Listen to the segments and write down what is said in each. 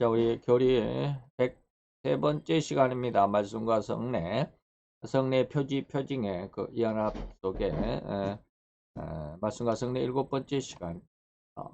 자, 우리 교리 103번째 시간입니다. 말씀과 성례. 성례 표지 표징의 그 연합 속에 에, 에, 말씀과 성례 일곱 번째 시간. 어.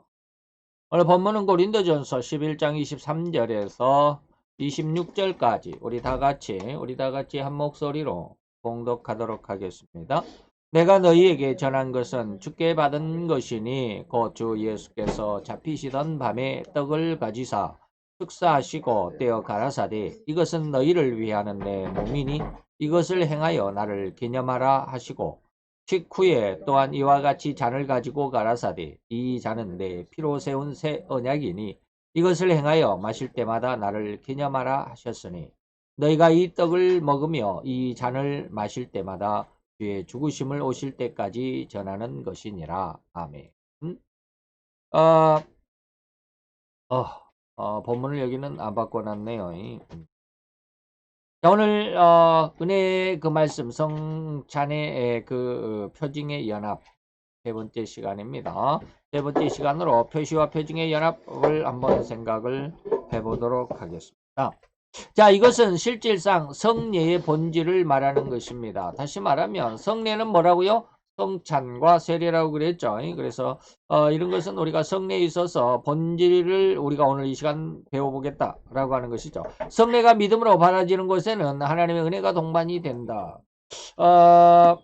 오늘 본문은 고린도전서 11장 23절에서 26절까지 우리 다 같이 우리 다 같이 한 목소리로 봉독하도록 하겠습니다. 내가 너희에게 전한 것은 주께 받은 것이니 곧 주 예수께서 잡히시던 밤에 떡을 가지사 축사하시고 떼어 가라사대 이것은 너희를 위하는 내 몸이니 이것을 행하여 나를 기념하라 하시고 식후에 또한 이와 같이 잔을 가지고 가라사대 이 잔은 내 피로 세운 새 언약이니 이것을 행하여 마실 때마다 나를 기념하라 하셨으니 너희가 이 떡을 먹으며 이 잔을 마실 때마다 주의 죽으심을 오실 때까지 전하는 것이니라. 아멘. 음? 어, 어, 어, 본문을 여기는 안 바꿔놨네요. 음. 자, 오늘 어, 은혜 그 말씀 성찬의 그 표징의 연합 세 번째 시간입니다. 세 번째 시간으로 표시와 표징의 연합을 한번 생각을 해보도록 하겠습니다. 자, 이것은 실질상 성례의 본질을 말하는 것입니다. 다시 말하면 성례는 뭐라고요? 성찬과 세례라고 그랬죠. 그래서 어, 이런 것은 우리가 성례에 있어서 본질을 우리가 오늘 이 시간 배워보겠다라고 하는 것이죠. 성례가 믿음으로 받아지는 곳에는 하나님의 은혜가 동반이 된다. 어,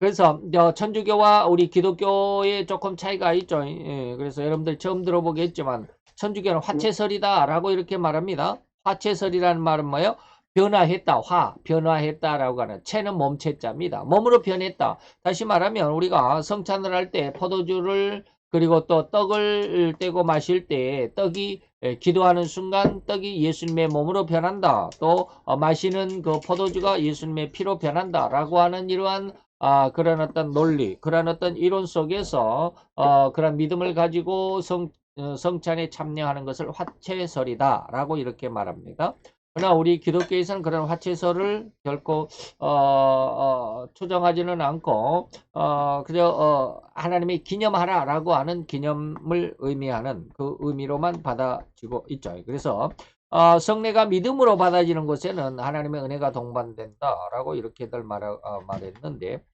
그래서 천주교와 우리 기독교에 조금 차이가 있죠. 예, 그래서 여러분들 처음 들어보겠지만 천주교는 화채설이다라고 이렇게 말합니다. 화채설이라는 말은 뭐예요? 변화했다. 화, 변화했다라고 하는 채는 몸체자입니다. 몸으로 변했다. 다시 말하면 우리가 성찬을 할 때 포도주를 그리고 또 떡을 떼고 마실 때 떡이 기도하는 순간 떡이 예수님의 몸으로 변한다. 또 어, 마시는 그 포도주가 예수님의 피로 변한다. 라고 하는 이러한 아, 그런 어떤 논리, 그런 어떤 이론 속에서 어, 그런 믿음을 가지고 성, 어, 성찬에 참여하는 것을 화채설이다 라고 이렇게 말합니다. 그러나 우리 기독교에서는 그런 화채설을 결코 어, 어, 초정하지는 않고 어, 그저 어, 하나님이 기념하라 라고 하는 기념을 의미하는 그 의미로만 받아지고 있죠. 그래서 어, 성례가 믿음으로 받아지는 곳에는 하나님의 은혜가 동반된다 라고 이렇게들 말, 어, 말했는데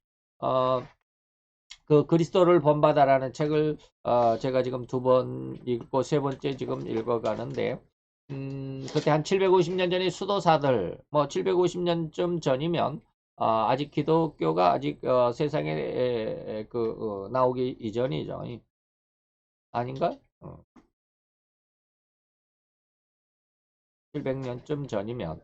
어, 그 그리스도를 본받아라는 책을 어, 제가 지금 두 번 읽고 세 번째 지금 읽어가는데 음, 그때 한 750년 전에 수도사들 뭐 750년쯤 전이면 어, 아직 기독교가 아직 어, 세상에 에, 에, 그 어, 나오기 이전이죠. 아닌가? 700년쯤 어. 전이면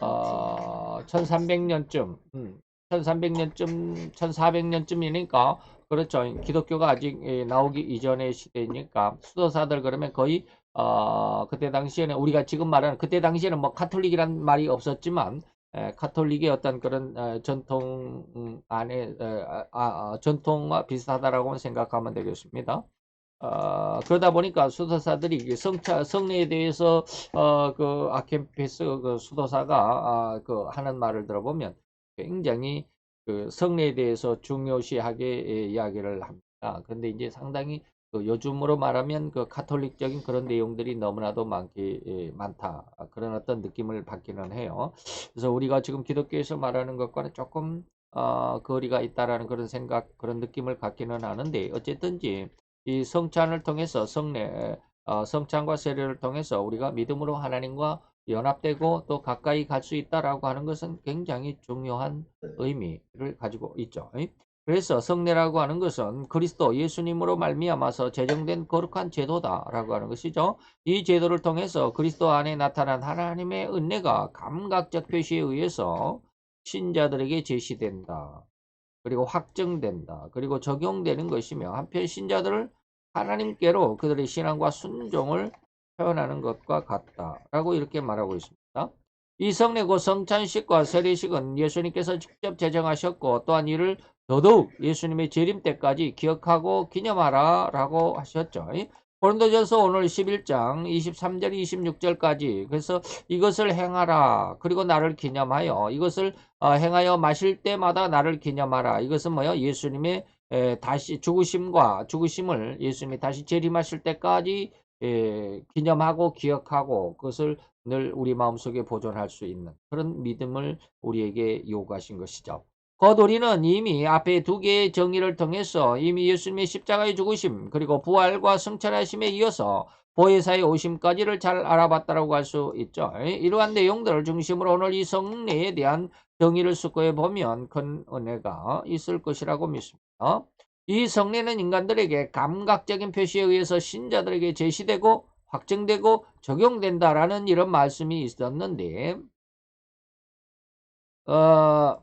어, 1300년쯤 음, 1300년쯤 1400년쯤이니까 그렇죠. 기독교가 아직 예, 나오기 이전의 시대니까 수도사들 그러면 거의 어, 그때 당시에는 우리가 지금 말하는 그때 당시에는 뭐 카톨릭이란 말이 없었지만 에, 카톨릭의 어떤 그런 에, 전통 음, 안에 에, 아, 아, 전통과 비슷하다라고 생각하면 되겠습니다. 어, 그러다 보니까 수도사들이 성차 성례에 대해서 어, 그 아켄페스 그 수도사가 아, 그 하는 말을 들어보면 굉장히 그 성례에 대해서 중요시하게 이야기를 합니다. 그런데 이제 상당히 그 요즘으로 말하면 그 카톨릭적인 그런 내용들이 너무나도 많기 많다 그런 어떤 느낌을 받기는 해요. 그래서 우리가 지금 기독교에서 말하는 것과는 조금 어, 거리가 있다라는 그런 생각 그런 느낌을 갖기는 하는데 어쨌든지 이 성찬을 통해서 성례 어, 성찬과 세례를 통해서 우리가 믿음으로 하나님과 연합되고 또 가까이 갈 수 있다라고 하는 것은 굉장히 중요한 네. 의미를 가지고 있죠. 그래서 성례라고 하는 것은 그리스도 예수님으로 말미암아서 제정된 거룩한 제도다라고 하는 것이죠. 이 제도를 통해서 그리스도 안에 나타난 하나님의 은혜가 감각적 표시에 의해서 신자들에게 제시된다. 그리고 확정된다. 그리고 적용되는 것이며 한편 신자들을 하나님께로 그들의 신앙과 순종을 표현하는 것과 같다라고 이렇게 말하고 있습니다. 이 성례고 성찬식과 세례식은 예수님께서 직접 제정하셨고 또한 이를 더더욱 예수님의 재림 때까지 기억하고 기념하라 라고 하셨죠. 고린도전서 오늘 11장 23절 26절까지 그래서 이것을 행하라 그리고 나를 기념하여 이것을 어, 행하여 마실 때마다 나를 기념하라 이것은 뭐요 예수님의 다시 죽으심과 죽으심을 예수님이 다시 재림하실 때까지 예, 기념하고 기억하고 그것을 늘 우리 마음속에 보존할 수 있는 그런 믿음을 우리에게 요구하신 것이죠. 곧 우리는 이미 앞에 두 개의 정의를 통해서 이미 예수님의 십자가의 죽으심 그리고 부활과 승천하심에 이어서 보혜사의 오심까지를 잘 알아봤다라고 할 수 있죠. 이러한 내용들을 중심으로 오늘 이 성례에 대한 정의를 숙고해 보면 큰 은혜가 있을 것이라고 믿습니다. 이 성례는 인간들에게 감각적인 표시에 의해서 신자들에게 제시되고 확정되고 적용된다라는 이런 말씀이 있었는데 어,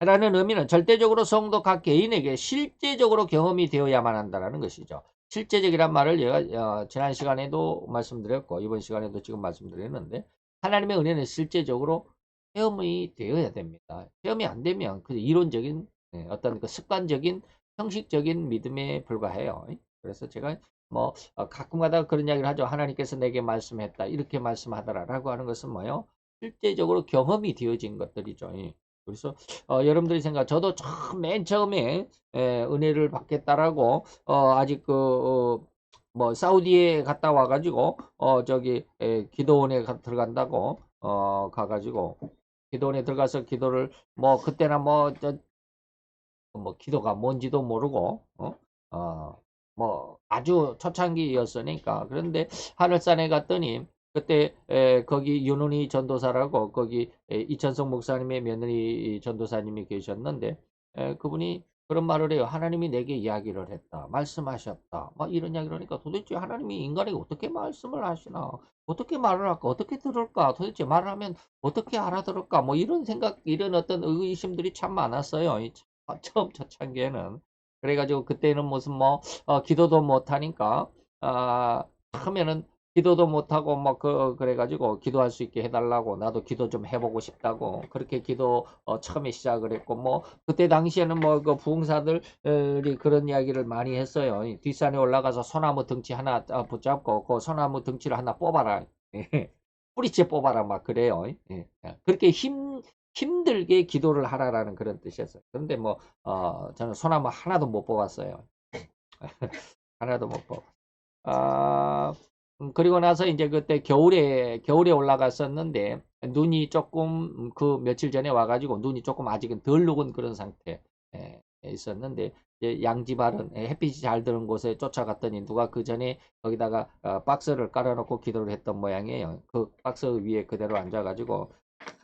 라는 의미는 절대적으로 성도 각 개인에게 실제적으로 경험이 되어야만 한다는 것이죠. 실제적이란 말을 제가 어, 지난 시간에도 말씀드렸고 이번 시간에도 지금 말씀드렸는데 하나님의 은혜는 실제적으로 체험이 되어야 됩니다. 체험이 안 되면 그 이론적인 네, 어떤 그 습관적인 형식적인 믿음에 불과해요. 그래서 제가 뭐 어, 가끔가다 그런 이야기를 하죠. 하나님께서 내게 말씀했다. 이렇게 말씀하더라라고 하는 것은 뭐요? 실제적으로 경험이 되어진 것들이죠. 그래서 어, 여러분들이 생각, 저도 처음 맨 처음에 에, 은혜를 받겠다라고 어, 아직 그 어, 뭐 사우디에 갔다 와가지고 어 저기 에, 기도원에 가, 들어간다고 어 가가지고 기도원에 들어가서 기도를 뭐 그때나 뭐저 뭐 기도가 뭔지도 모르고 어? 어, 뭐 아주 초창기였으니까 그런데 하늘산에 갔더니 그때 에, 거기 윤은희 전도사라고 거기 에, 이천성 목사님의 며느리 전도사님이 계셨는데 에, 그분이 그런 말을 해요. 하나님이 내게 이야기를 했다. 말씀하셨다. 막 이런 이야기를 하니까 도대체 하나님이 인간에게 어떻게 말씀을 하시나? 어떻게 말을 할까? 어떻게 들을까? 도대체 말을 하면 어떻게 알아들을까? 뭐 이런 생각, 이런 어떤 의심들이 참 많았어요. 처음 초창기에는. 그래가지고 그때는 무슨 뭐 어, 기도도 못하니까 아 하면은 기도도 못하고 뭐그 그래가지고 기도할 수 있게 해달라고 나도 기도 좀 해보고 싶다고 그렇게 기도 어, 처음에 시작을 했고 뭐 그때 당시에는 뭐 그 부흥사들이 그런 이야기를 많이 했어요 뒷산에 올라가서 소나무 덩치 하나 어, 붙잡고 그 소나무 덩치를 하나 뽑아라 뿌리째 뽑아라 막 그래요 예. 그렇게 힘 힘들게 기도를 하라라는 그런 뜻이었어요. 그런데 뭐, 어, 저는 소나무 하나도 못 뽑았어요. 하나도 못 뽑. 아, 음, 그리고 나서 이제 그때 겨울에, 겨울에 올라갔었는데, 눈이 조금, 그 며칠 전에 와가지고 눈이 조금 아직은 덜 녹은 그런 상태 에 있었는데, 양지바른 햇빛이 잘 드는 곳에 쫓아갔더니 누가 그 전에 거기다가 어, 박스를 깔아놓고 기도를 했던 모양이에요. 그 박스 위에 그대로 앉아가지고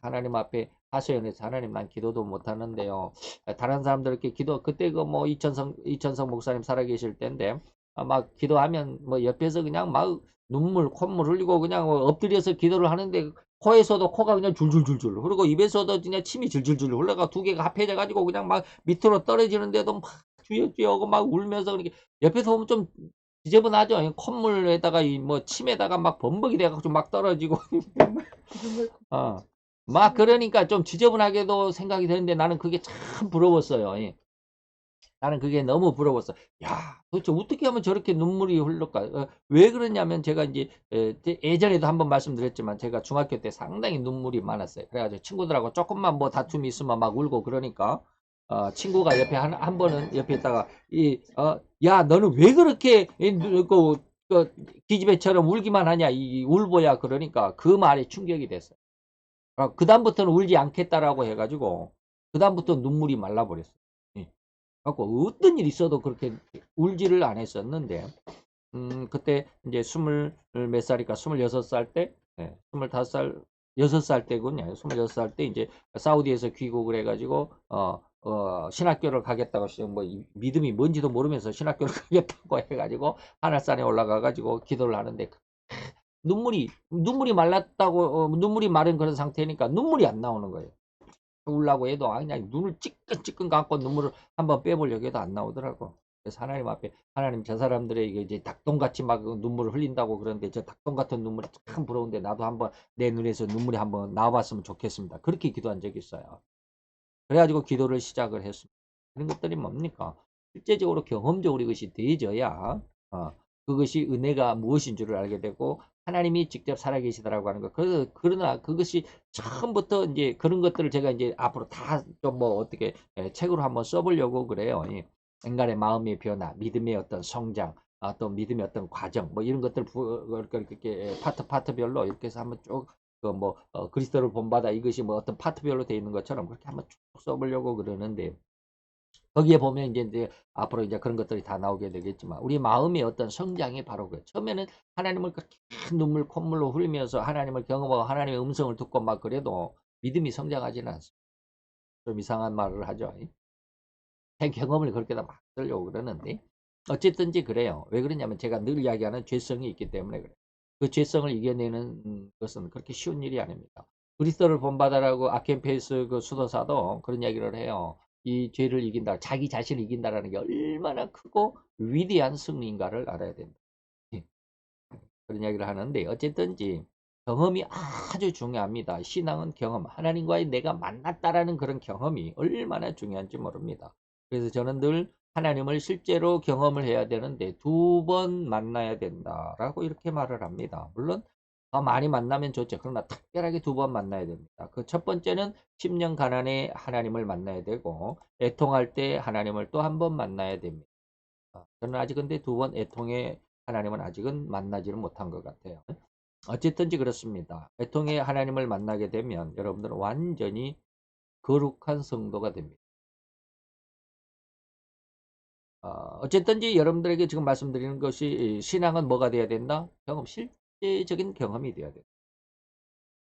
하나님 앞에 하소연해서 하나님 난 기도도 못하는데요. 다른 사람들께 기도 그때 그 뭐 이천성 이천성 목사님 살아계실 때인데 아, 막 기도하면 뭐 옆에서 그냥 막 눈물 콧물 흘리고 그냥 뭐 엎드려서 기도를 하는데 코에서도 코가 그냥 줄줄줄줄 그리고 입에서도 그냥 침이 줄줄줄 흘러가 두 개가 합해져 가지고 그냥 막 밑으로 떨어지는데도 막 주역주역 막 울면서 그렇게 옆에서 보면 좀 지저분하죠. 콧물에다가 이 뭐 침에다가 막 범벅이 돼가지고 막 떨어지고 어. 막 그러니까 좀 지저분하게도 생각이 되는데 나는 그게 참 부러웠어요. 예. 나는 그게 너무 부러웠어. 야, 도대체 어떻게 하면 저렇게 눈물이 흘러까? 어, 왜 그러냐면 제가 이제 에, 예전에도 한번 말씀드렸지만 제가 중학교 때 상당히 눈물이 많았어요. 그래가지고 친구들하고 조금만 뭐 다툼이 있으면 막 울고 그러니까 어, 친구가 옆에 한, 한 번은 옆에 있다가 이, 어, 야, 너는 왜 그렇게 이, 그, 그 기집애처럼 울기만 하냐? 이 울보야 그러니까 그 말에 충격이 됐어요. 아, 그 다음부터는 울지 않겠다라고 해가지고 그 다음부터 눈물이 말라버렸어요. 예. 갖고 어떤 일 있어도 그렇게 울지를 안 했었는데 음, 그때 이제 스물 몇 살이니까 스물여섯 살 때, 예, 스물다섯 살, 여섯 살 때군요. 스물여섯 살 때 이제 사우디에서 귀국을 해가지고 어, 어, 신학교를 가겠다고 뭐 믿음이 뭔지도 모르면서 신학교를 가겠다고 해가지고 하늘산에 올라가가지고 기도를 하는데 눈물이 눈물이 말랐다고 어, 눈물이 마른 그런 상태니까 눈물이 안 나오는 거예요. 울라고 해도 그냥 눈을 찌끈찌끈 감고 눈물을 한번 빼보려고 해도 안 나오더라고. 그래서 하나님 앞에 하나님 저 사람들에게 이제 닭똥같이 막 눈물을 흘린다고 그러는데 저 닭똥 같은 눈물이 참 부러운데 나도 한번 내 눈에서 눈물이 한번 나와봤으면 좋겠습니다. 그렇게 기도한 적이 있어요. 그래가지고 기도를 시작을 했습니다. 그런 것들이 뭡니까? 실제적으로 경험적으로 이것이 되어져야 어, 그것이 은혜가 무엇인 줄을 알게 되고 하나님이 직접 살아계시더라고 하는 거. 그, 그러나 그것이 처음부터 이제 그런 것들을 제가 이제 앞으로 다 좀 뭐 어떻게 책으로 한번 써보려고 그래요. 인간의 마음의 변화, 믿음의 어떤 성장, 아, 또 믿음의 어떤 과정, 뭐 이런 것들 부, 이렇게 파트 파트별로 이렇게 해서 한번 쭉 그뭐 어, 그리스도를 본받아 이것이 뭐 어떤 파트별로 되어 있는 것처럼 그렇게 한번 쭉 써보려고 그러는데 거기에 보면 이제, 이제 앞으로 이제 그런 것들이 다 나오게 되겠지만 우리 마음의 어떤 성장이 바로 그 처음에는 하나님을 그렇게 눈물 콧물로 흘리면서 하나님을 경험하고 하나님의 음성을 듣고 막 그래도 믿음이 성장하지는 않습니다. 좀 이상한 말을 하죠. 제 경험을 그렇게 다막 쓰려고 그러는데 어쨌든지 그래요. 왜 그러냐면 제가 늘 이야기하는 죄성이 있기 때문에 그래요. 그 죄성을 이겨내는 것은 그렇게 쉬운 일이 아닙니다. 그리스도를 본받아라고 아켄페이스 그 수도사도 그런 이야기를 해요. 이 죄를 이긴다, 자기 자신을 이긴다라는 게 얼마나 크고 위대한 승리인가를 알아야 된다. 예. 그런 이야기를 하는데 어쨌든지 경험이 아주 중요합니다. 신앙은 경험, 하나님과의 내가 만났다라는 그런 경험이 얼마나 중요한지 모릅니다. 그래서 저는 늘 하나님을 실제로 경험을 해야 되는데 두 번 만나야 된다라고 이렇게 말을 합니다. 물론 더 많이 만나면 좋죠. 그러나 특별하게 두 번 만나야 됩니다. 그 첫 번째는 10년 가난에 하나님을 만나야 되고 애통할 때 하나님을 또 한 번 만나야 됩니다. 아, 저는 아직 근데 두 번 애통에 하나님은 아직은 만나지는 못한 것 같아요. 어쨌든지 그렇습니다. 애통에 하나님을 만나게 되면 여러분들은 완전히 거룩한 성도가 됩니다. 어, 어쨌든지 여러분들에게 지금 말씀드리는 것이 신앙은 뭐가 돼야 된다? 경험, 실 제적인 경험이 돼야 된다.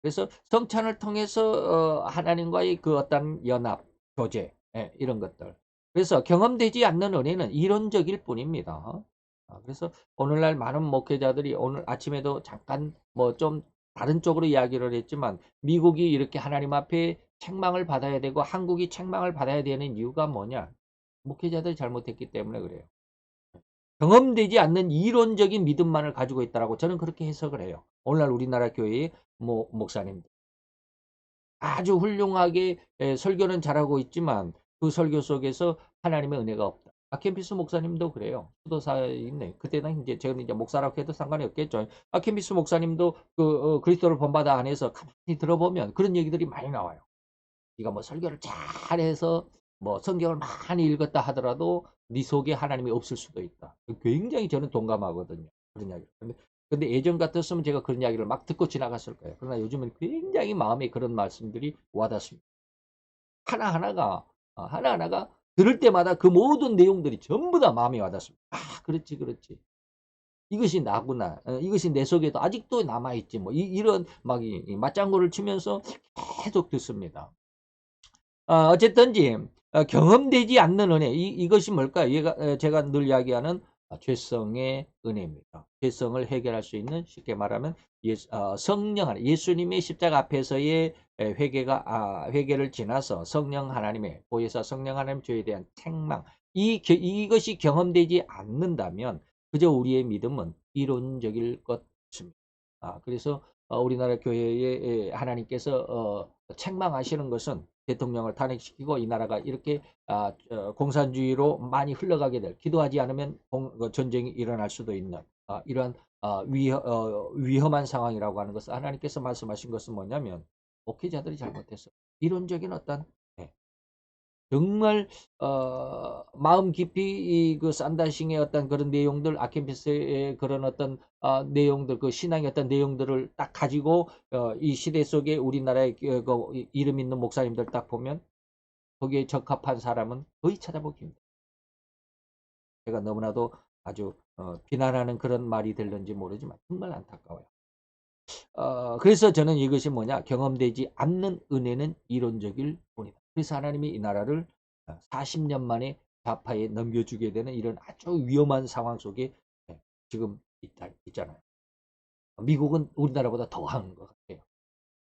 그래서 성찬을 통해서 어, 하나님과의 그 어떤 연합, 교제 예, 이런 것들. 그래서 경험되지 않는 은혜는 이론적일 뿐입니다. 아, 그래서 오늘날 많은 목회자들이 오늘 아침에도 잠깐 뭐 좀 다른 쪽으로 이야기를 했지만 미국이 이렇게 하나님 앞에 책망을 받아야 되고 한국이 책망을 받아야 되는 이유가 뭐냐? 목회자들이 잘못했기 때문에 그래요. 경험되지 않는 이론적인 믿음만을 가지고 있다라고 저는 그렇게 해석을 해요. 오늘날 우리나라 교회의 뭐, 목사님들. 아주 훌륭하게 설교는 잘하고 있지만 그 설교 속에서 하나님의 은혜가 없다. 아켄피스 목사님도 그래요. 수도사에 있네. 그때는 이제 제가 이제 목사라고 해도 상관이 없겠죠. 아켄피스 목사님도 그 어, 그리스도를 본받아 안에서 가만히 들어보면 그런 얘기들이 많이 나와요. 네가 뭐 설교를 잘해서 뭐 성경을 많이 읽었다 하더라도 네 속에 하나님이 없을 수도 있다. 굉장히 저는 동감하거든요. 그런 이야기. 근데, 근데 예전 같았으면 제가 그런 이야기를 막 듣고 지나갔을 거예요. 그러나 요즘은 굉장히 마음에 그런 말씀들이 와닿습니다. 하나하나가, 어, 하나하나가 들을 때마다 그 모든 내용들이 전부 다 마음에 와닿습니다. 아, 그렇지, 그렇지. 이것이 나구나. 어, 이것이 내 속에도 아직도 남아있지. 뭐, 이, 런막 이, 맞장구를 치면서 계속 듣습니다. 어, 어쨌든지, 어, 경험되지 않는 은혜 이, 이것이 뭘까요? 얘가, 제가 늘 이야기하는 죄성의 은혜입니다. 죄성을 해결할 수 있는 쉽게 말하면 예, 어, 성령 하나 예수님의 십자가 앞에서의 회개가 아, 회개를 지나서 성령 하나님의 보혜사 성령 하나님 죄에 대한 책망 이 이것이 경험되지 않는다면 그저 우리의 믿음은 이론적일 것입니다. 아, 그래서 어, 우리나라 교회에 하나님께서 어, 책망하시는 것은 대통령을 탄핵시키고 이 나라가 이렇게 아, 어, 공산주의로 많이 흘러가게 될 기도하지 않으면 공, 그 전쟁이 일어날 수도 있는 아, 이러한 아, 위험, 어, 위험한 상황이라고 하는 것을 하나님께서 말씀하신 것은 뭐냐면 목회자들이 잘못했어. 이론적인 어떤 정말 어, 마음 깊이 그 산다싱의 어떤 그런 내용들 아켄피스의 그런 어떤 어, 내용들 그 신앙의 어떤 내용들을 딱 가지고 어, 이 시대 속에 우리나라의 그, 그 이름 있는 목사님들 딱 보면 거기에 적합한 사람은 거의 찾아보기 힘들어요. 제가 너무나도 아주 어, 비난하는 그런 말이 될는지 모르지만 정말 안타까워요. 어, 그래서 저는 이것이 뭐냐 경험되지 않는 은혜는 이론적일 뿐이다. 그래서 하나님이 이 나라를 40년 어, 만에 좌파에 넘겨주게 되는 이런 아주 위험한 상황 속에 네, 지금 있다, 있잖아요. 미국은 우리나라보다 더한 것 같아요.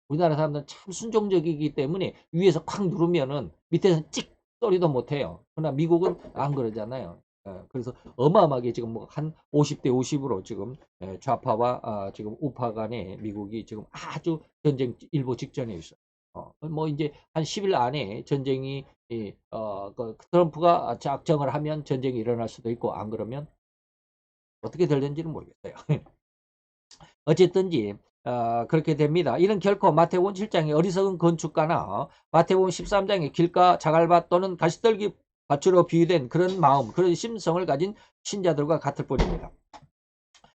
우리나라 사람들은 참 순종적이기 때문에 위에서 콱 누르면은 밑에서 찍 소리도 못해요. 그러나 미국은 안 그러잖아요. 예, 그래서 어마어마하게 지금 뭐 한 50대 50으로 지금 예, 좌파와 아, 지금 우파 간에 미국이 지금 아주 전쟁 일보 직전에 있어요. 어, 뭐 이제 한 10일 안에 전쟁이 어, 그 트럼프가 작정을 하면 전쟁이 일어날 수도 있고 안 그러면 어떻게 될는지는 모르겠어요. 어쨌든지 어, 그렇게 됩니다. 이는 결코 마태복음 7장의 어리석은 건축가나 마태복음 13장의 길가 자갈밭 또는 가시떨기 밭으로 비유된 그런 마음, 그런 심성을 가진 신자들과 같을 뿐입니다.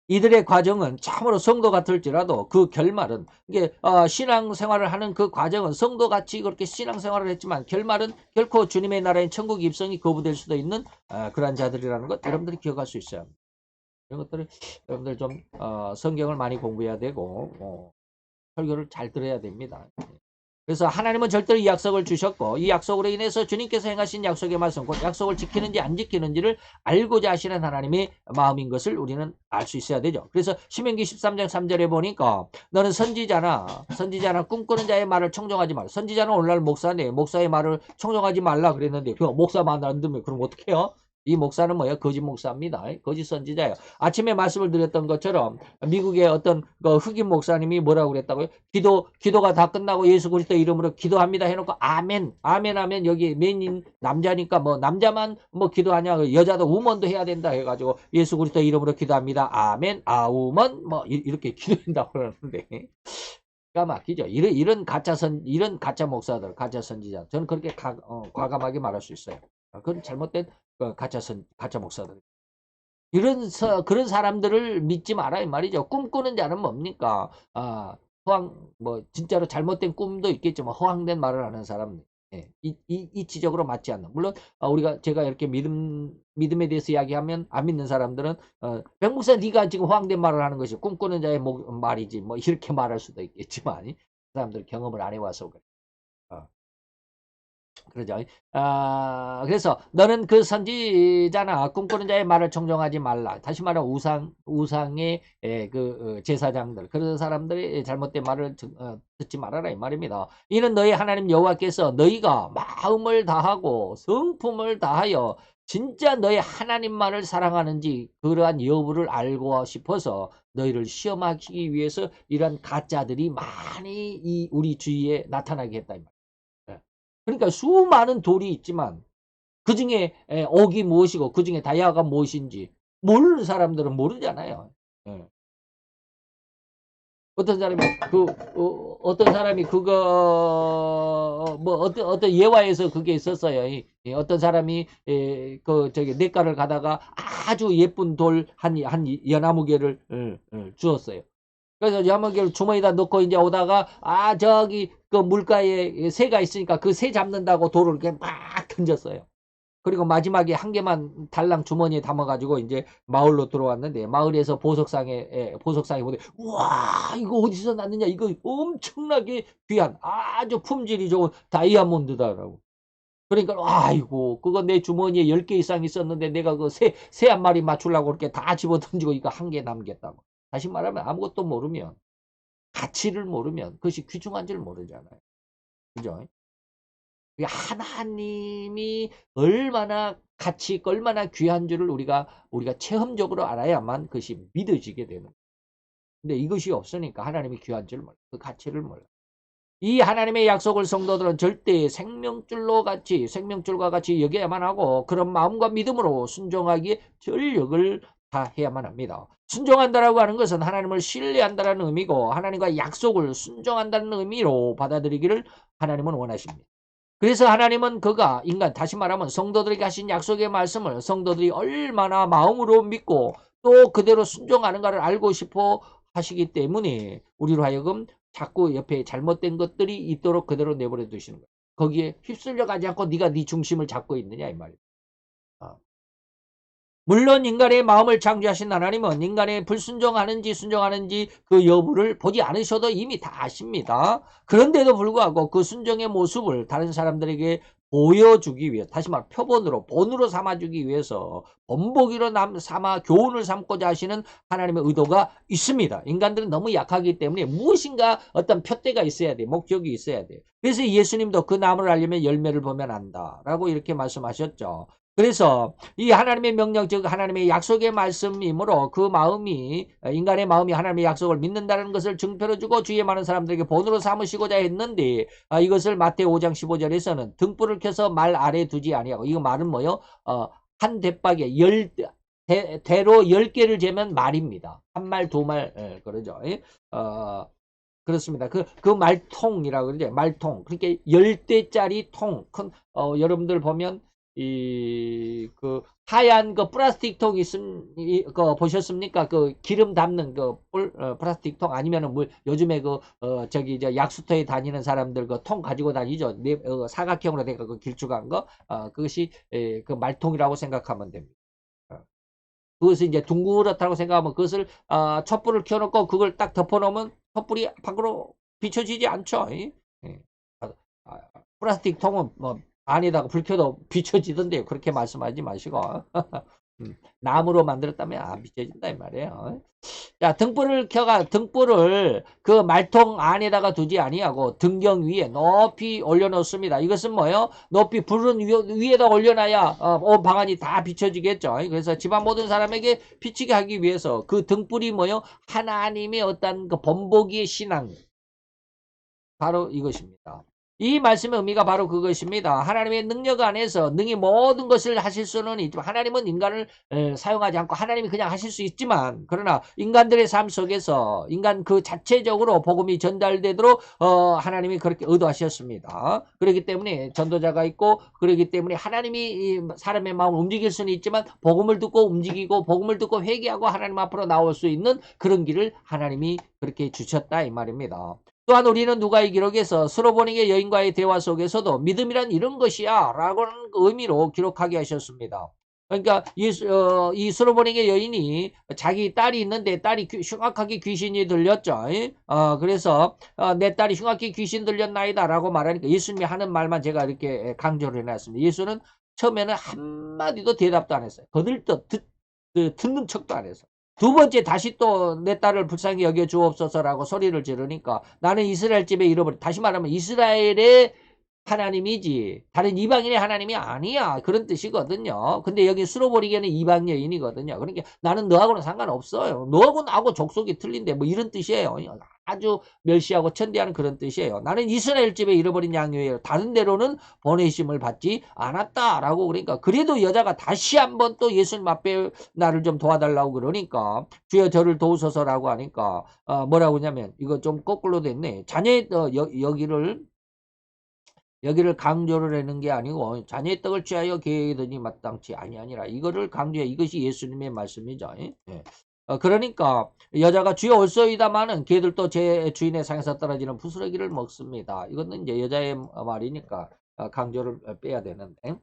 이들의 과정은 참으로 성도 같을지라도 그 결말은 이게 어, 신앙 생활을 하는 그 과정은 성도 같이 그렇게 신앙 생활을 했지만 결말은 결코 주님의 나라인 천국 입성이 거부될 수도 있는 어, 그러한 자들이라는 것 여러분들이 기억할 수 있어요. 이런 것들을 여러분들 좀 어, 성경을 많이 공부해야 되고 어, 설교를 잘 들어야 됩니다. 그래서 하나님은 절대로 이 약속을 주셨고 이 약속으로 인해서 주님께서 행하신 약속의 말씀 곧 약속을 지키는지 안 지키는지를 알고자 하시는 하나님의 마음인 것을 우리는 알 수 있어야 되죠. 그래서 시명기 13장 3절에 보니까 너는 선지자나 선지자나 꿈꾸는 자의 말을 청정하지 말라. 선지자는 오늘날 목사인데 목사의 말을 청정하지 말라 그랬는데 그 목사 만안 듣면 그럼 어떻게 해요? 이 목사는 뭐예요? 거짓 목사입니다. 거짓 선지자예요. 아침에 말씀을 드렸던 것처럼 미국의 어떤 그 흑인 목사님이 뭐라고 그랬다고요? 기도 기도가 다 끝나고 예수 그리스도 이름으로 기도합니다 해놓고 아멘 아멘 하면 여기 맨인 남자니까 뭐 남자만 뭐 기도하냐 여자도 우먼도 해야 된다 해가지고 예수 그리스도 이름으로 기도합니다 아멘 아우먼 뭐 이렇게 기도한다고 그러는데 까막히죠. 이런 이런 가짜 선 이런 가짜 목사들 가짜 선지자 저는 그렇게 가, 어, 과감하게 말할 수 있어요. 그건 잘못된 그 가짜 선 가짜 목사들 이런 서, 그런 사람들을 믿지 마라 이 말이죠. 꿈꾸는 자는 뭡니까? 아 허황 뭐 진짜로 잘못된 꿈도 있겠지만 허황된 말을 하는 사람 예, 이, 이, 이 지적으로 맞지 않는 물론 아, 우리가 제가 이렇게 믿음 믿음에 대해서 이야기하면 안 믿는 사람들은 어, 백목사 네가 지금 허황된 말을 하는 것이 꿈꾸는 자의 목, 말이지 뭐 이렇게 말할 수도 있겠지만 그 사람들 경험을 안 해와서 그래. 어. 그러죠. 아, 그래서 너는 그 선지자나 꿈꾸는 자의 말을 청정하지 말라. 다시 말해 우상 우상의 에, 그 어, 제사장들 그런 사람들이 잘못된 말을 어, 듣지 말아라 이 말입니다. 이는 너희 하나님 여호와께서 너희가 마음을 다하고 성품을 다하여 진짜 너희 하나님만을 사랑하는지 그러한 여부를 알고 싶어서 너희를 시험하기 위해서 이러한 가짜들이 많이 이 우리 주위에 나타나게 했다 이 말. 그러니까 수많은 돌이 있지만 그 중에 옥이 무엇이고 그 중에 다이아가 무엇인지 모르는 사람들은 모르잖아요. 예. 어떤 사람이 그 어, 떤 사람이 그거 뭐 어떤 어떤 예화에서 그게 있었어요. 이, 어떤 사람이 에, 그 저기 냇가를 가다가 아주 예쁜 돌 한한 연나무 개를 주었어요. 그래서 야무개를 주머니에다 넣고 이제 오다가 아 저기 그 물가에 새가 있으니까 그 새 잡는다고 돌을 이렇게 막 던졌어요. 그리고 마지막에 한 개만 달랑 주머니에 담아가지고 이제 마을로 들어왔는데 마을에서 보석상에 예, 보석상에 보니 와 이거 어디서 났느냐 이거 엄청나게 귀한 아주 품질이 좋은 다이아몬드다라고. 그러니까 아이고 그거 내 주머니에 10개 이상 있었는데 내가 그 새 새 한 마리 맞추려고 그렇게 다 집어 던지고 이거 한 개 남겼다고. 다시 말하면 아무것도 모르면 가치를 모르면 그것이 귀중한 줄 모르잖아요. 그죠? 하나님이 얼마나 가치 있고 얼마나 귀한 줄을 우리가 우리가 체험적으로 알아야만 그것이 믿어지게 되는. 근데 이것이 없으니까 하나님이 귀한 줄 몰라. 그 가치를 몰라. 이 하나님의 약속을 성도들은 절대 생명줄로 같이 생명줄과 같이 여겨야만 하고 그런 마음과 믿음으로 순종하기에 전력을 다해야만 합니다. 순종한다라고 하는 것은 하나님을 신뢰한다라는 의미고 하나님과 약속을 순종한다는 의미로 받아들이기를 하나님은 원하십니다. 그래서 하나님은 그가 인간 다시 말하면 성도들에게 하신 약속의 말씀을 성도들이 얼마나 마음으로 믿고 또 그대로 순종하는가를 알고 싶어 하시기 때문에 우리로 하여금 자꾸 옆에 잘못된 것들이 있도록 그대로 내버려 두시는 거예요. 거기에 휩쓸려 가지 않고 네가 네 중심을 잡고 있느냐 이 말이에요. 물론 인간의 마음을 창조하신 하나님은 인간의 불순종하는지 순종하는지 그 여부를 보지 않으셔도 이미 다 아십니다. 그런데도 불구하고 그 순종의 모습을 다른 사람들에게 보여주기 위해 다시 말 표본으로 본으로 삼아주기 위해서 본보기로 남, 삼아 교훈을 삼고자 하시는 하나님의 의도가 있습니다. 인간들은 너무 약하기 때문에 무엇인가 어떤 표대가 있어야 돼. 목적이 있어야 돼. 그래서 예수님도 그 나무를 알려면 열매를 보면 안다. 라고 이렇게 말씀하셨죠. 그래서 이 하나님의 명령 즉 하나님의 약속의 말씀이므로 그 마음이 인간의 마음이 하나님의 약속을 믿는다는 것을 증표로 주고 주위에 많은 사람들에게 본으로 삼으시고자 했는데 아, 이것을 마태 5장 15절에서는 등불을 켜서 말 아래 두지 아니하고 이거 말은 뭐요? 어, 한 대박에 열 대, 대로 열 개를 재면 말입니다. 한 말, 두 말, 예, 그러죠. 예? 어, 그렇습니다. 그, 그 말통이라고 그러죠. 말통. 그러니까 열 대짜리 통. 큰, 어, 여러분들 보면 이, 그, 하얀 그 플라스틱 통 있음, 이, 그, 보셨습니까? 그 기름 담는 그 뿔, 어, 플라스틱 통 아니면은 물, 요즘에 그, 어, 저기, 저 약수터에 다니는 사람들 그 통 가지고 다니죠. 네, 어, 사각형으로 된 거, 그 길쭉한 거. 어, 그것이, 에, 그 말통이라고 생각하면 됩니다. 어. 그것을 이제 둥그렇다고 생각하면 그것을, 어, 촛불을 켜놓고 그걸 딱 덮어놓으면 촛불이 밖으로 비춰지지 않죠. 예? 예. 아, 아, 플라스틱 통은 뭐, 안에다가 불 켜도 비춰지던데요. 그렇게 말씀하지 마시고. 음, 나무로 만들었다면 안 비춰진다 이 말이에요. 자 등불을 켜가 등불을 그 말통 안에다가 두지 아니하고 등경 위에 높이 올려놓습니다. 이것은 뭐요? 높이 불은 위, 에다 올려놔야 어, 온 방안이 다 비춰지겠죠. 그래서 집안 모든 사람에게 비치게 하기 위해서 그 등불이 뭐요? 하나님의 어떤 그 본보기의 신앙 바로 이것입니다. 이 말씀의 의미가 바로 그것입니다. 하나님의 능력 안에서 능히 모든 것을 하실 수는 있지만 하나님은 인간을 사용하지 않고 하나님이 그냥 하실 수 있지만 그러나 인간들의 삶 속에서 인간 그 자체적으로 복음이 전달되도록 어, 하나님이 그렇게 의도하셨습니다. 그렇기 때문에 전도자가 있고 그렇기 때문에 하나님이 사람의 마음을 움직일 수는 있지만 복음을 듣고 움직이고 복음을 듣고 회개하고 하나님 앞으로 나올 수 있는 그런 길을 하나님이 그렇게 주셨다 이 말입니다. 또한 우리는 누가의 기록에서 스로보닉의 여인과의 대화 속에서도 믿음이란 이런 것이야 라고는 의미로 기록하게 하셨습니다. 그러니까 이, 어, 이 스로보닉의 여인이 자기 딸이 있는데 딸이 귀, 흉악하게 귀신이 들렸죠. 어, 그래서 어, 내 딸이 흉악하게 귀신 들렸나이다 라고 말하니까 예수님이 하는 말만 제가 이렇게 강조를 해놨습니다. 예수는 처음에는 한마디도 대답도 안 했어요. 거들떠 듣, 듣는 척도 안 했어요. 두 번째 다시 또 내 딸을 불쌍히 여겨 주옵소서라고 소리를 지르니까 나는 이스라엘 집에 잃어버린 다시 말하면 이스라엘의 하나님이지. 다른 이방인의 하나님이 아니야. 그런 뜻이거든요. 근데 여기 수로보리게는 이방 여인이거든요. 그러니까 나는 너하고는 상관없어요. 너하고 나하고 족속이 틀린데 뭐 이런 뜻이에요. 아주 멸시하고 천대하는 그런 뜻이에요. 나는 이스라엘 집에 잃어버린 양이에요 다른 데로는 보내심을 받지 않았다라고 그러니까 그래도 여자가 다시 한번 또 예수님 앞에 나를 좀 도와달라고 그러니까 주여 저를 도우소서라고 하니까 어, 뭐라고 하냐면 이거 좀 거꾸로 됐네. 자녀 어, 여, 여기를 여기를 강조를 하는 게 아니고 자녀의 떡을 취하여 계획하더니 마땅치 아니하니라. 이거를 강조해 이것이 예수님의 말씀이죠. 예. 어, 그러니까 여자가 주여 올소이다마는 걔들도 제 주인의 상에서 떨어지는 부스러기를 먹습니다. 이거는 이제 여자의 말이니까 어, 강조를 빼야 되는데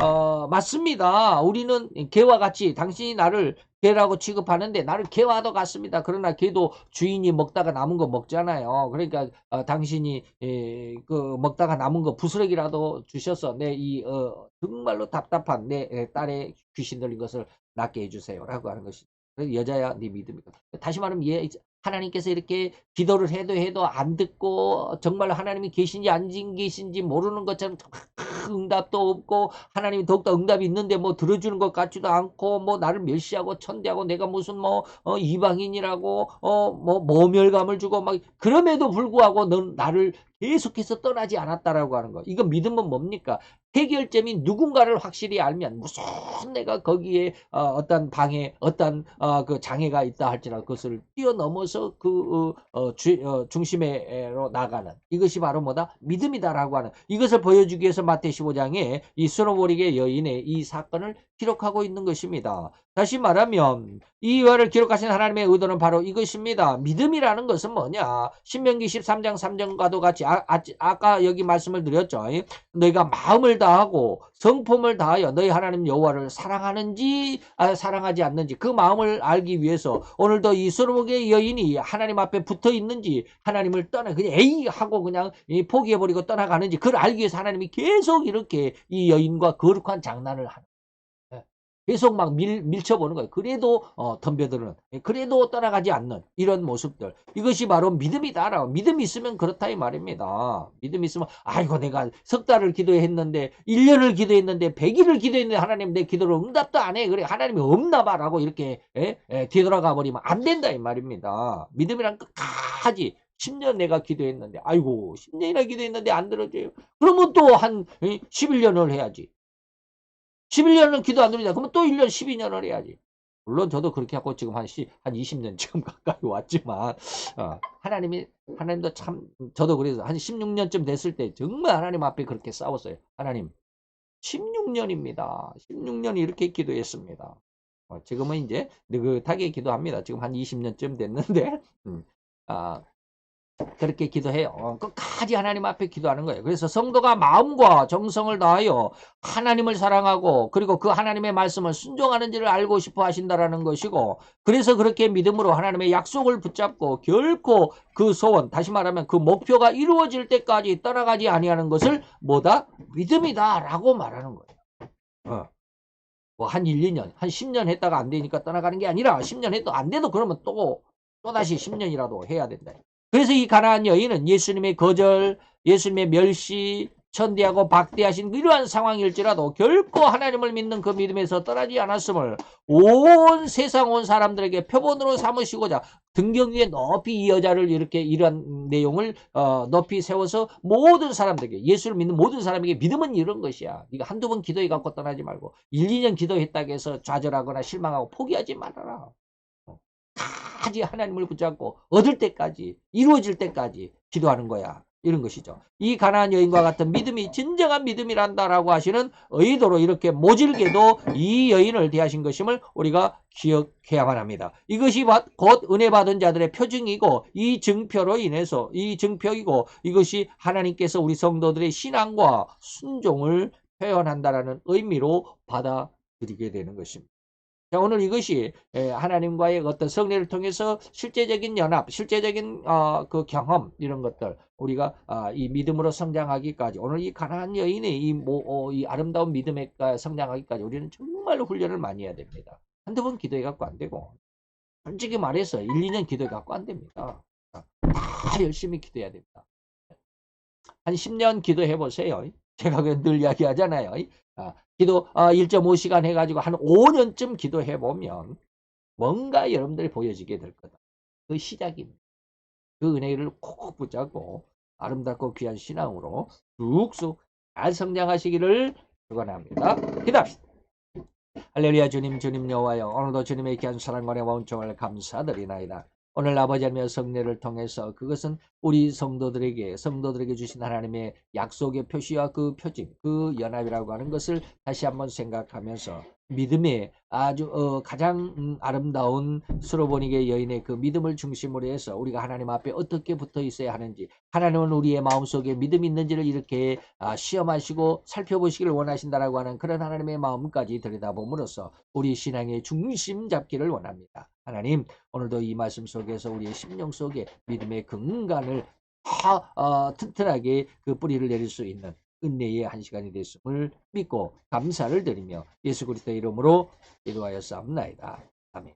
어, 맞습니다. 우리는 개와 같이 당신이 나를 개라고 취급하는데 나를 개와도 같습니다. 그러나 개도 주인이 먹다가 남은 거 먹잖아요. 그러니까 어, 당신이 에, 그 먹다가 남은 거 부스러기라도 주셔서 내이 어, 정말로 답답한 내 딸의 귀신 들린 것을 낫게 해주세요라고 하는 것이 여자야 네 믿음이다. 다시 말하면 얘 하나님께서 이렇게 기도를 해도 해도 안 듣고 정말 하나님이 계신지 안 계신지 모르는 것처럼 응답도 없고 하나님이 더욱더 응답이 있는데 뭐 들어주는 것 같지도 않고 뭐 나를 멸시하고 천대하고 내가 무슨 뭐 어, 이방인이라고 어 뭐 모멸감을 주고 막 그럼에도 불구하고 넌 나를 계속해서 떠나지 않았다라고 하는 거. 이거 믿음은 뭡니까? 해결점이 누군가를 확실히 알면 무슨 내가 거기에 어, 떤 방에 어떤 어, 그 장애가 있다 할지라도 그것을 뛰어넘어서 그 어, 어 주, 어, 중심에로 나가는 이것이 바로 뭐다? 믿음이다라고 하는 이것을 보여주기 위해서 마태 15장에 이 스노보릭의 여인의 이 사건을 기록하고 있는 것입니다. 다시 말하면 이 유화를 기록하신 하나님의 의도는 바로 이것입니다. 믿음이라는 것은 뭐냐? 신명기 13장 3절과도 같이 아, 아, 까 여기 말씀을 드렸죠. 너희가 마음을 다하고 성품을 다하여 너희 하나님 여호와를 사랑하는지 아, 사랑하지 않는지 그 마음을 알기 위해서 오늘도 이 수르목의 여인이 하나님 앞에 붙어 있는지 하나님을 떠나 그냥 에이 하고 그냥 포기해버리고 떠나가는지 그걸 알기 위해서 하나님이 계속 이렇게 이 여인과 거룩한 장난을 하는 계속 막 밀, 밀쳐보는 거예요. 그래도 어, 덤벼드는 그래도 떠나가지 않는 이런 모습들 이것이 바로 믿음이다라고 믿음이 있으면 그렇다 이 말입니다. 믿음이 있으면 아이고 내가 석 달을 기도했는데 1년을 기도했는데 100일을 기도했는데 하나님 내 기도를 응답도 안 해. 그래 하나님이 없나 봐라고 이렇게 에? 에, 뒤돌아가 버리면 안 된다 이 말입니다. 믿음이란 끝까지 10년 내가 기도했는데 아이고 10년이나 기도했는데 안 들어줘요. 그러면 또 한 11년을 해야지. 11년은 기도 안 됩니다. 그러면 또 1년 12년을 해야지. 물론 저도 그렇게 하고 지금 한, 시, 한 20년 지금 가까이 왔지만 어, 하나님이 하나님도 참 저도 그래서 한 16년쯤 됐을 때 정말 하나님 앞에 그렇게 싸웠어요. 하나님 16년입니다. 16년 이렇게 기도했습니다. 어, 지금은 이제 느긋하게 기도합니다. 지금 한 20년쯤 됐는데, 음, 아, 그렇게 기도해요. 어, 끝까지 하나님 앞에 기도하는 거예요. 그래서 성도가 마음과 정성을 다하여 하나님을 사랑하고 그리고 그 하나님의 말씀을 순종하는지를 알고 싶어 하신다라는 것이고 그래서 그렇게 믿음으로 하나님의 약속을 붙잡고 결코 그 소원 다시 말하면 그 목표가 이루어질 때까지 떠나가지 아니하는 것을 뭐다 믿음이다라고 말하는 거예요. 어. 뭐한 1, 2년, 한 10년 했다가 안 되니까 떠나가는 게 아니라 10년 해도 안 돼도 그러면 또 또다시 10년이라도 해야 된다. 그래서 이 가나안 여인은 예수님의 거절, 예수님의 멸시, 천대하고 박대하신 이러한 상황일지라도 결코 하나님을 믿는 그 믿음에서 떠나지 않았음을 온 세상 온 사람들에게 표본으로 삼으시고자 등경 위에 높이 이 여자를 이렇게 이런 내용을 어, 높이 세워서 모든 사람들에게 예수를 믿는 모든 사람에게 믿음은 이런 것이야. 네가 한두 번 기도해 갖고 떠나지 말고 1, 2년 기도했다고 해서 좌절하거나 실망하고 포기하지 말아라. 끝까지 하나님을 붙잡고 얻을 때까지 이루어질 때까지 기도하는 거야. 이런 것이죠. 이 가나안 여인과 같은 믿음이 진정한 믿음이란다라고 하시는 의도로 이렇게 모질게도 이 여인을 대하신 것임을 우리가 기억해야만 합니다. 이것이 곧 은혜 받은 자들의 표징이고 이 증표로 인해서 이 증표이고 이것이 하나님께서 우리 성도들의 신앙과 순종을 표현한다라는 의미로 받아들이게 되는 것입니다. 자, 오늘 이것이 하나님과의 어떤 성례를 통해서 실제적인 연합, 실제적인 어, 그 경험 이런 것들 우리가 어, 이 믿음으로 성장하기까지 오늘 이 가난한 여인의 이, 뭐, 어, 이 아름다운 믿음에 성장하기까지 우리는 정말로 훈련을 많이 해야 됩니다. 한두 번 기도해 갖고 안 되고 솔직히 말해서 1, 2년 기도해 갖고 안 됩니다. 다 열심히 기도해야 됩니다. 한 10년 기도해 보세요. 제가 늘 이야기하잖아요. 아, 기도 1.5시간 아, 해가지고 한 5년쯤 기도해 보면 뭔가 여러분들이 보여지게 될 거다. 그 시작입니다. 그 은혜를 콕 붙잡고 아름답고 귀한 신앙으로 쑥쑥 잘 성장하시기를 축원합니다. 기도합시다. 할렐루야 주님 주님 여호와여 오늘도 주님의 귀한 사랑과 원총을 감사드리나이다. 오늘 아버지 하나님의 성례를 통해서 그것은 우리 성도들에게 성도들에게 주신 하나님의 약속의 표시와 그 표징 그 연합이라고 하는 것을 다시 한번 생각하면서 믿음의 아주 어, 가장 음, 아름다운 수로보니게 여인의 그 믿음을 중심으로 해서 우리가 하나님 앞에 어떻게 붙어 있어야 하는지 하나님은 우리의 마음속에 믿음이 있는지를 이렇게 아, 시험하시고 살펴보시기를 원하신다라고 하는 그런 하나님의 마음까지 들여다봄으로써 우리 신앙의 중심 잡기를 원합니다. 하나님 오늘도 이 말씀 속에서 우리의 심령 속에 믿음의 근간을 다 어, 튼튼하게 그 뿌리를 내릴 수 있는 은혜의 한 시간이 됐음을 믿고 감사를 드리며 예수 그리스도의 이름으로 기도하였사옵나이다. 아멘.